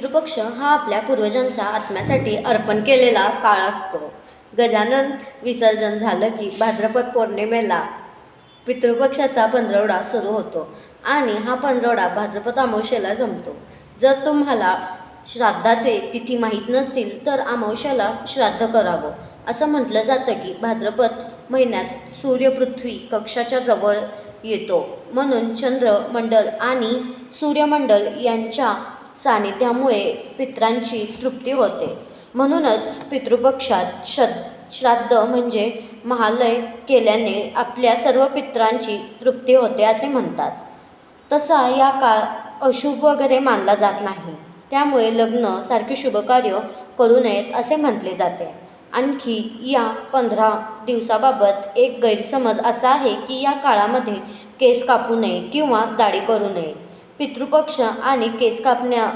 पितृपक्ष हा आपल्या पूर्वजांच्या आत्म्यासाठी अर्पण केलेला काळ असतो. गजानन विसर्जन झालं की भाद्रपद पौर्णिमेला पितृपक्षाचा पंधरवडा सुरू होतो आणि हा पंधरवडा भाद्रपद अमावस्येला जमतो. जर तुम्हाला श्राद्धाचे तिथी माहीत नसतील तर अमावश्याला श्राद्ध करावं. असं म्हटलं जातं की भाद्रपद महिन्यात सूर्यपृथ्वी कक्षाच्या जवळ येतो. म्हणून चंद्रमंडल आणि सूर्यमंडल यांच्या सानिध्यामुळे पित्रांची तृप्ती होते. म्हणूनच पितृपक्षात श्रद्ध श्राद्ध म्हणजे महालय केल्याने आपल्या सर्व पित्रांची तृप्ती होते असे म्हणतात. तसा या काळ अशुभ वगैरे मानला जात नाही. त्यामुळे लग्न सारखे शुभकार्य करू नयेत असे म्हटले जाते. आणखी या पंधरा दिवसाबाबत एक गैरसमज असा आहे की या काळामध्ये केस कापू नये किंवा दाढी करू नये. पितृपक्ष आणि केस कापण्या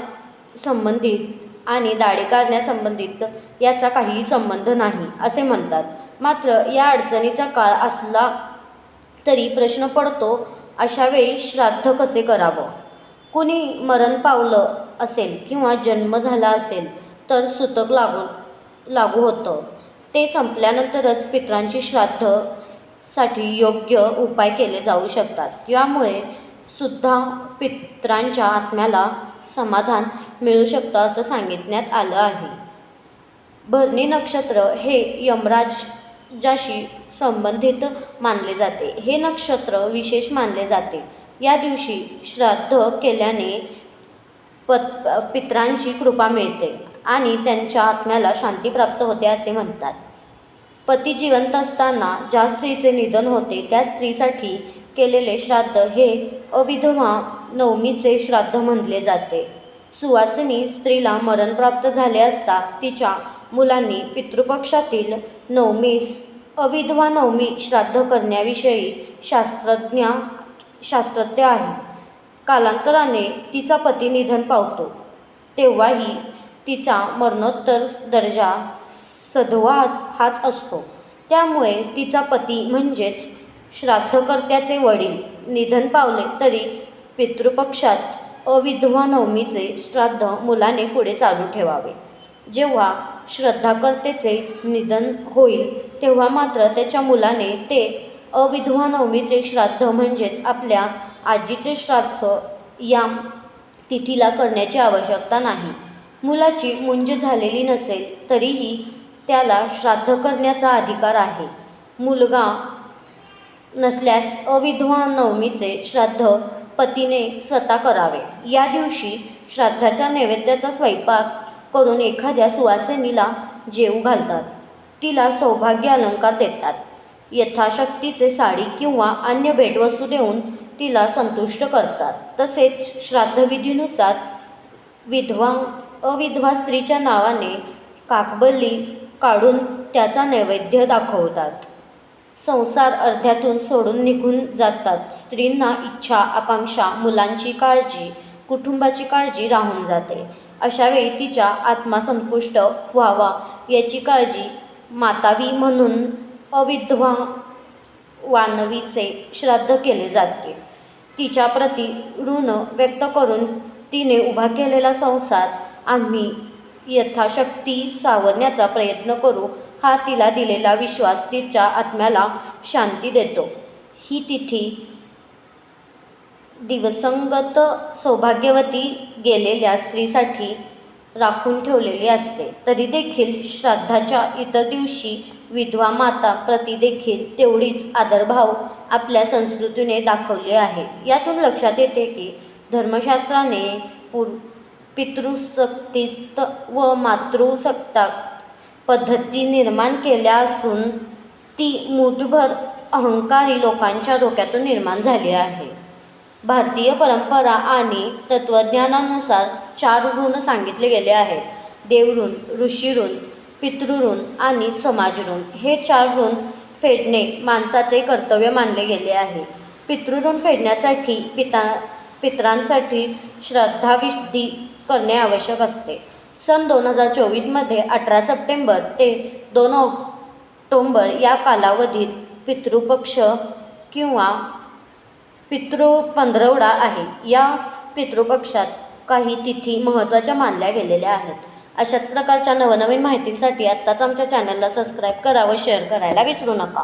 संबंधित आणि दाढी काढण्यासंबंधित याचा काहीही संबंध नाही असे म्हणतात. मात्र या अडचणीचा काळ असला तरी प्रश्न पडतो अशावेळी श्राद्ध कसे करावं? कुणी मरण पावलं असेल किंवा जन्म झाला असेल तर सुतक लागू लागू होतं. ते संपल्यानंतरच पित्रांची श्राद्धसाठी योग्य उपाय केले जाऊ शकतात. यामुळे सुद्धा पित्रांच्या आत्म्याला समाधान मिळू शकतं असं सांगितण्यात आलं आहे. भरणी नक्षत्र हे यमराजाशी संबंधित मानले जाते. हे नक्षत्र विशेष मानले जाते. या दिवशी श्राद्ध केल्याने पत पित्रांची कृपा मिळते आणि त्यांच्या आत्म्याला शांती प्राप्त होते असे म्हणतात. पती जिवंत असताना ज्या स्त्रीचे निधन होते त्या स्त्रीसाठी केलेले श्राद्ध हे अविधवा नवमीचे श्राद्ध म्हणले जाते. सुवासिनी स्त्रीला मरण प्राप्त झाले असता तिच्या मुलांनी पितृपक्षातील नवमीस अविधवा नवमी श्राद्ध करण्याविषयी शास्त्रज्ञ शास्त्रज्ञ आहे. कालांतराने तिचा पती निधन पावतो. तेव्हाही तिचा मरणोत्तर दर्जा सधवा हाच असतो. त्यामुळे तिचा पती म्हणजेच श्राद्धकर्त्याचे वडील निधन पावले तरी पितृपक्षात अविधवा नवमीचे श्राद्ध मुलाने पुढे चालू ठेवावे. जेव्हा श्रद्धाकर्तेचे निधन होईल तेव्हा मात्र त्याच्या मुलाने ते अविधवा नवमीचे श्राद्ध म्हणजेच आपल्या आजीचे श्राद्ध या तिथीला करण्याची आवश्यकता नाही. मुलाची मुंज झालेली नसेल तरीही त्याला श्राद्ध करण्याचा अधिकार आहे. मुलगा नसल्यास अविधवा नवमीचे श्राद्ध पतीने स्वतः करावे. या दिवशी श्राद्धाच्या नैवेद्याचा स्वयंपाक करून एखाद्या सुवासिनीला जेवू घालतात. तिला सौभाग्य अलंकार देतात. यथाशक्तीचे साडी किंवा अन्य भेटवस्तू देऊन तिला संतुष्ट करतात. तसेच श्राद्धविधीनुसार विधवा अविधवा स्त्रीच्या नावाने काकबल्ली काढून त्याचा नैवेद्य दाखवतात. संसार अर्ध्यातून सोडून निघून जातात. स्त्रींना इच्छा आकांक्षा मुलांची काळजी कुटुंबाची काळजी राहून जाते. अशावेळी तिच्या आत्मा संपुष्ट व्हावा याची काळजी मातावी म्हणून अविधवा वानवीचे श्राद्ध केले जाते. तिच्याप्रती ऋण व्यक्त करून तिने उभा केलेला संसार आम्ही यथाशक्ती सावरण्याचा प्रयत्न करू हा तिला दिलेला विश्वास तिच्या आत्म्याला शांती देतो. ही तिथी दिवसंगत सौभाग्यवती गेलेल्या स्त्रीसाठी राखून ठेवलेली असते. तरी देखील श्राद्धाच्या इतर दिवशी विधवा माता प्रती देखील तेवढीच आदरभाव आपल्या संस्कृतीने दाखवले आहे. यातून लक्षात येते की धर्मशास्त्राने पूर पितृसक्तीत व मातृसत्ताक पद्धती निर्माण केल्या असून ती मुठभर अहंकारी लोकांच्या डोक्यातून निर्माण झाली आहे. भारतीय परंपरा आणि तत्त्वज्ञानानुसार चार ऋण सांगितले गेले आहेत. देवऋण ऋषीऋण पितृऋण आणि समाजऋण. हे चार ऋण फेडणे माणसाचे कर्तव्य मानले गेले आहे. पितृऋण फेडण्यासाठी पिता पितरांसाठी श्रद्धाविधी करणे आवश्यक असते. सन दोन हजार चोवीसमध्ये अठरा सप्टेंबर ते दोन ऑक्टोंबर या कालावधीत पितृपक्ष किंवा पितृ पंधरवडा आहे. या पितृपक्षात काही तिथी महत्त्वाच्या मानल्या गेलेल्या आहेत. अशाच प्रकारच्या नवनवीन माहितींसाठी आत्ताच आमच्या चॅनलला सबस्क्राईब करा व शेअर करायला विसरू नका.